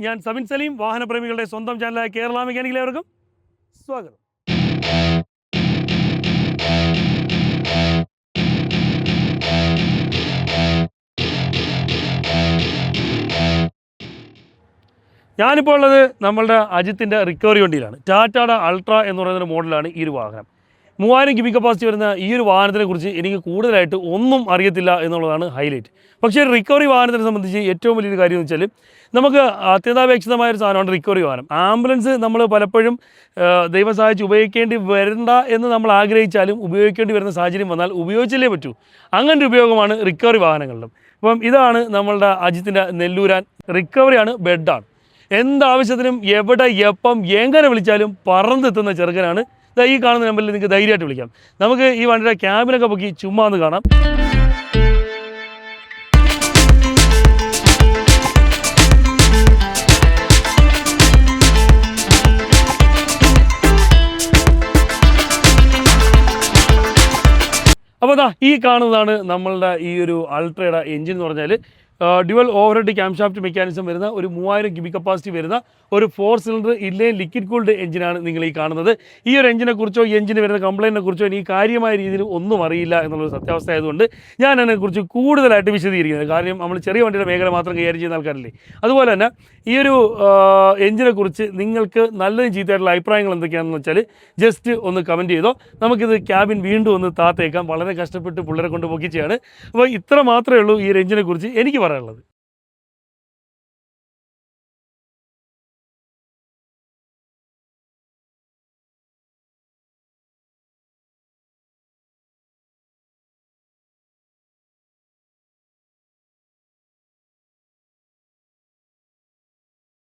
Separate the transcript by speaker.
Speaker 1: ഞാൻ സബിൻ സലീം വാഹനപ്രേമികളുടെ സ്വന്തം ചാനലായ കേരള മെക്കാനിക്കലേവർക്കും സ്വാഗതം. ഞാനിപ്പോൾ ഉള്ളത് നമ്മളുടെ അജിത്തിന്റെ റിക്കവറി വണ്ടിയിലാണ്. ടാറ്റായുടെ അൾട്ര എന്ന് പറയുന്ന ഒരു മോഡലാണ് ഈ ഒരു വാഹനം. മൂവായിരം ക്യൂബിക് കപ്പാസിറ്റി വരുന്ന ഈ ഒരു വാഹനത്തിനെ കുറിച്ച് എനിക്ക് കൂടുതലായിട്ട് ഒന്നും അറിയത്തില്ല എന്നുള്ളതാണ് ഹൈലൈറ്റ് പക്ഷേ റിക്കവറി വാഹനത്തിനെ സംബന്ധിച്ച് ഏറ്റവും വലിയൊരു കാര്യം എന്ന് വെച്ചാൽ നമുക്ക് അത്യന്താപേക്ഷിതമായ ഒരു സാധനമാണ് റിക്കവറി വാഹനം. ആംബുലൻസ് നമ്മൾ പലപ്പോഴും ദൈവം സഹായിച്ച് ഉപയോഗിക്കേണ്ടി വരണ്ട എന്ന് നമ്മൾ ആഗ്രഹിച്ചാലും ഉപയോഗിക്കേണ്ടി വരുന്ന സാഹചര്യം വന്നാൽ ഉപയോഗിച്ചല്ലേ പറ്റൂ. അങ്ങനെ ഒരു ഉപയോഗമാണ് റിക്കവറി വാഹനങ്ങളിലും. അപ്പം ഇതാണ് നമ്മളുടെ അജിത്തിന്റെ നെല്ലൂരാൻ. റിക്കവറിയാണ് ബെഡാണ് എന്താവശ്യത്തിനും എവിടെ എപ്പം എങ്ങനെ വിളിച്ചാലും പറന്നെത്തുന്ന ചെറുക്കനാണ് ഈ കാണുന്ന നമ്പറിൽ നിങ്ങൾക്ക് ധൈര്യമായിട്ട് വിളിക്കാം. നമുക്ക് ഈ വണ്ടിയുടെ ക്യാബിനൊക്കെ പൊക്കി ചുമ്മാ ഒന്ന് കാണാം. അപ്പോൾ ഈ കാണുന്നതാണ് നമ്മളുടെ ഈ ഒരു അൾട്രയുടെ എഞ്ചിൻ എന്ന് പറഞ്ഞാൽ ഡ്യുവൽ ഓവർഹെഡ് ക്യാംഷാഫ്റ്റ് മെക്കാനിസം വരുന്ന ഒരു മൂവായിരം ക്യൂബിക് കപ്പാസിറ്റി വരുന്ന ഒരു ഫോർ സിലിണ്ടർ ഇല്ലേ ലിക്വിഡ് കൂൾഡ് എഞ്ചിനാണ് നിങ്ങൾ ഈ കാണുന്നത്. ഈ ഒരു എഞ്ചിനെ കുറിച്ചോ ഈ എഞ്ചിന് വരുന്ന കംപ്ലൈന്റിനെ കുറിച്ചോ എനിക്ക് കാര്യമായ രീതിയിൽ ഒന്നും അറിയില്ല എന്നുള്ളൊരു സത്യാവസ്ഥ ആയതുകൊണ്ട് ഞാൻ അതിനെക്കുറിച്ച് കൂടുതലായിട്ട് വിശദീകരിക്കുന്നത് കാരണം നമ്മൾ ചെറിയ വണ്ടിയുടെ മേഖല മാത്രം കൈകാര്യം ചെയ്യുന്ന ആൾക്കാരല്ലേ. അതുപോലെ തന്നെ ഈ ഒരു എഞ്ചിനെ കുറിച്ച് നിങ്ങൾക്ക് നല്ലതും ചീത്തയായിട്ടുള്ള അഭിപ്രായങ്ങൾ എന്തൊക്കെയാണെന്ന് വെച്ചാൽ ജസ്റ്റ് ഒന്ന് കമന്റ് ചെയ്തോ. നമുക്കിത് ക്യാബിൻ വീണ്ടും ഒന്ന് താത്തേക്കാം. വളരെ കഷ്ടപ്പെട്ട് പിള്ളേരെ കൊണ്ട് പൊക്കിച്ചാണ് അപ്പോൾ ഇത്ര മാത്രമേ ഉള്ളൂ ഈ ഒരു എഞ്ചിനെ കുറിച്ച് എനിക്ക് പറയാനുള്ളത്